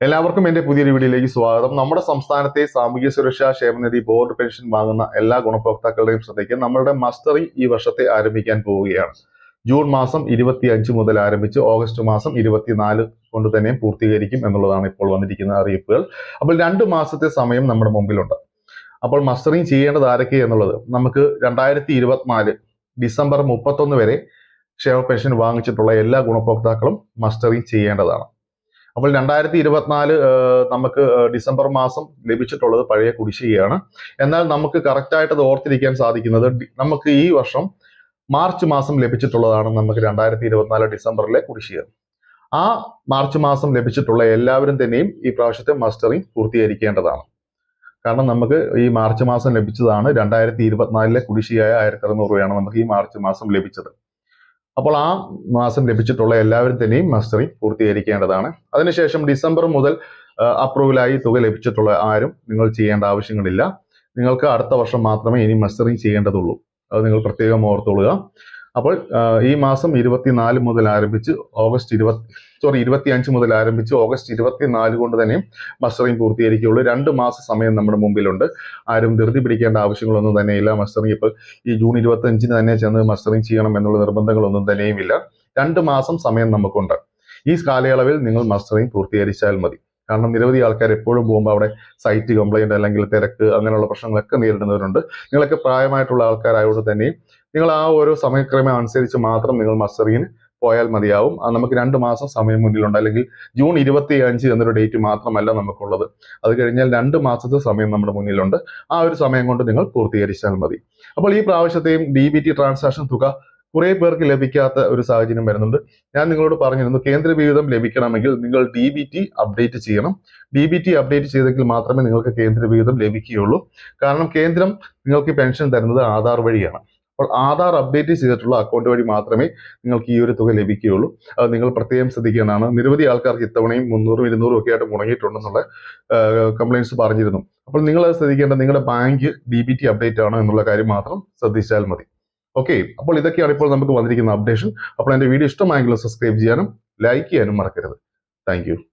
എല്ലാവർക്കും എന്റെ പുതിയൊരു വീഡിയോയിലേക്ക് സ്വാഗതം. നമ്മുടെ സംസ്ഥാനത്തെ സാമൂഹ്യ സുരക്ഷാ ക്ഷേമനിധി ബോർഡ് പെൻഷൻ വാങ്ങുന്ന എല്ലാ ഗുണഭോക്താക്കളുടെയും ശ്രദ്ധയ്ക്ക് നമ്മളുടെ മസ്റ്ററിംഗ് ഈ വർഷത്തെ ആരംഭിക്കാൻ പോവുകയാണ്. ജൂൺ മാസം ഇരുപത്തി അഞ്ച് മുതൽ ആരംഭിച്ച് ഓഗസ്റ്റ് മാസം ഇരുപത്തിനാല് കൊണ്ട് തന്നെ പൂർത്തീകരിക്കും എന്നുള്ളതാണ് ഇപ്പോൾ വന്നിരിക്കുന്ന അറിയിപ്പുകൾ. അപ്പോൾ രണ്ട് മാസത്തെ സമയം നമ്മുടെ മുമ്പിലുണ്ട്. അപ്പോൾ മസ്റ്ററിംഗ് ചെയ്യേണ്ടത് ആരൊക്കെ എന്നുള്ളത്? നമുക്ക് രണ്ടായിരത്തി ഇരുപത്തിനാല് ഡിസംബർ മുപ്പത്തൊന്ന് വരെ ക്ഷേമ പെൻഷൻ വാങ്ങിച്ചിട്ടുള്ള എല്ലാ ഗുണഭോക്താക്കളും മസ്റ്ററിംഗ് ചെയ്യേണ്ടതാണ്. അപ്പോൾ രണ്ടായിരത്തി ഇരുപത്തിനാല് നമുക്ക് ഡിസംബർ മാസം ലഭിച്ചിട്ടുള്ളത് പഴയ കുടിശ്ശികയാണ്. എന്നാൽ നമുക്ക് കറക്റ്റായിട്ട് അത് ഓർത്തിരിക്കാൻ സാധിക്കുന്നത് നമുക്ക് ഈ വർഷം മാർച്ച് മാസം ലഭിച്ചിട്ടുള്ളതാണ് നമുക്ക് രണ്ടായിരത്തി ഇരുപത്തിനാല് ഡിസംബറിലെ കുടിശ്ശിക. ആ മാർച്ച് മാസം ലഭിച്ചിട്ടുള്ള എല്ലാവരും തന്നെയും ഈ പ്രാവശ്യത്തെ മസ്റ്ററിംഗ് പൂർത്തീകരിക്കേണ്ടതാണ്. കാരണം നമുക്ക് ഈ മാർച്ച് മാസം ലഭിച്ചതാണ് രണ്ടായിരത്തി ഇരുപത്തിനാലിലെ കുടിശ്ശികയായ ആയിരത്തി അറുന്നൂറ് രൂപയാണ് നമുക്ക് ഈ മാർച്ച് മാസം ലഭിച്ചത്. അപ്പോൾ ആ മാസം ലഭിച്ചിട്ടുള്ള എല്ലാവരും തന്നെയും മസ്റ്ററി പൂർത്തീകരിക്കേണ്ടതാണ്. അതിനുശേഷം ഡിസംബർ മുതൽ അപ്രൂവലായി തുക ലഭിച്ചിട്ടുള്ള ആരും നിങ്ങൾ ചെയ്യേണ്ട ആവശ്യങ്ങളില്ല. നിങ്ങൾക്ക് അടുത്ത വർഷം മാത്രമേ ഇനി മസ്റ്ററിങ് ചെയ്യേണ്ടതുള്ളൂ. അത് നിങ്ങൾ പ്രത്യേകം ഓർത്തുകൊള്ളുക. അപ്പോൾ ഈ മാസം ഇരുപത്തിനാല് മുതൽ ആരംഭിച്ച് ഓഗസ്റ്റ് ഇരുപത്തി സോറി ഇരുപത്തി അഞ്ച് മുതൽ ആരംഭിച്ച് ഓഗസ്റ്റ് ഇരുപത്തിനാല് കൊണ്ട് തന്നെ മസ്റ്ററിംഗ് പൂർത്തീകരിക്കുകയുള്ളൂ. രണ്ട് മാസ സമയം നമ്മുടെ മുമ്പിലുണ്ട്. ആരും ധൃതി പിടിക്കേണ്ട ആവശ്യങ്ങളൊന്നും തന്നെയില്ല. മസ്റ്ററിംഗ് ഇപ്പോൾ ഈ ജൂൺ ഇരുപത്തി അഞ്ചിന് തന്നെ ചെന്ന് മസ്റ്ററിംഗ് ചെയ്യണം എന്നുള്ള നിർബന്ധങ്ങളൊന്നും തന്നെയുമില്ല. രണ്ട് മാസം സമയം നമുക്കുണ്ട്. ഈ കാലയളവിൽ നിങ്ങൾ മസ്റ്ററിംഗ് പൂർത്തീകരിച്ചാൽ മതി. കാരണം നിരവധി ആൾക്കാർ എപ്പോഴും പോകുമ്പോൾ അവിടെ സൈറ്റ് കംപ്ലൈന്റ് അല്ലെങ്കിൽ തിരക്ക് അങ്ങനെയുള്ള പ്രശ്നങ്ങളൊക്കെ നേരിടുന്നവരുണ്ട്. നിങ്ങളൊക്കെ പ്രായമായിട്ടുള്ള ആൾക്കാരായതുകൊണ്ട് തന്നെയും നിങ്ങൾ ആ ഓരോ സമയക്രമം അനുസരിച്ച് മാത്രം നിങ്ങൾ മസ്റ്ററിങ്ങിന് പോയാൽ മതിയാവും. നമുക്ക് രണ്ട് മാസം സമയം മുന്നിലുണ്ട്. അല്ലെങ്കിൽ ജൂൺ ഇരുപത്തി അഞ്ച് എന്നൊരു ഡേറ്റ് മാത്രമല്ല നമുക്കുള്ളത്. അത് കഴിഞ്ഞാൽ രണ്ട് മാസത്തെ സമയം നമ്മുടെ മുന്നിലുണ്ട്. ആ ഒരു സമയം കൊണ്ട് നിങ്ങൾ പൂർത്തീകരിച്ചാൽ മതി. അപ്പോൾ ഈ പ്രാവശ്യത്തെയും ഡി ബി ടി ട്രാൻസാക്ഷൻ തുക കുറെ പേർക്ക് ലഭിക്കാത്ത ഒരു സാഹചര്യം വരുന്നുണ്ട്. ഞാൻ നിങ്ങളോട് പറഞ്ഞിരുന്നു കേന്ദ്ര വിഹിതം ലഭിക്കണമെങ്കിൽ നിങ്ങൾ ഡി ബി ടി അപ്ഡേറ്റ് ചെയ്യണം. ഡി ബി ടി അപ്ഡേറ്റ് ചെയ്തെങ്കിൽ മാത്രമേ നിങ്ങൾക്ക് കേന്ദ്ര വിഹിതം ലഭിക്കുകയുള്ളൂ. കാരണം കേന്ദ്രം നിങ്ങൾക്ക് പെൻഷൻ തരുന്നത് ആധാർ വഴിയാണ്. അപ്പോൾ ആധാർ അപ്ഡേറ്റ് ചെയ്തിട്ടുള്ള അക്കൗണ്ട് വഴി മാത്രമേ നിങ്ങൾക്ക് ഈ ഒരു തുക ലഭിക്കുകയുള്ളൂ. അത് നിങ്ങൾ പ്രത്യേകം ശ്രദ്ധിക്കേണ്ടതാണ്. നിരവധി ആൾക്കാർക്ക് ഇത്തവണയും മുന്നൂറും ഇരുന്നൂറും ഒക്കെ ആയിട്ട് മുടങ്ങിയിട്ടുണ്ടെന്നുള്ള കംപ്ലൈന്റ്സ് പറഞ്ഞിരുന്നു. അപ്പോൾ നിങ്ങൾ അത് ശ്രദ്ധിക്കേണ്ടത് നിങ്ങളുടെ bank D B T update ആണോ എന്നുള്ള കാര്യം മാത്രം ശ്രദ്ധിച്ചാൽ മതി. ഓക്കെ അപ്പോൾ ഇതൊക്കെയാണ് ഇപ്പോൾ നമുക്ക് വന്നിരിക്കുന്ന അപ്ഡേഷൻ അപ്പോൾ എന്റെ വീഡിയോ ഇഷ്ടമായെങ്കിൽ സബ്സ്ക്രൈബ് ചെയ്യാനും ലൈക്ക് ചെയ്യാനും മറക്കരുത്. താങ്ക്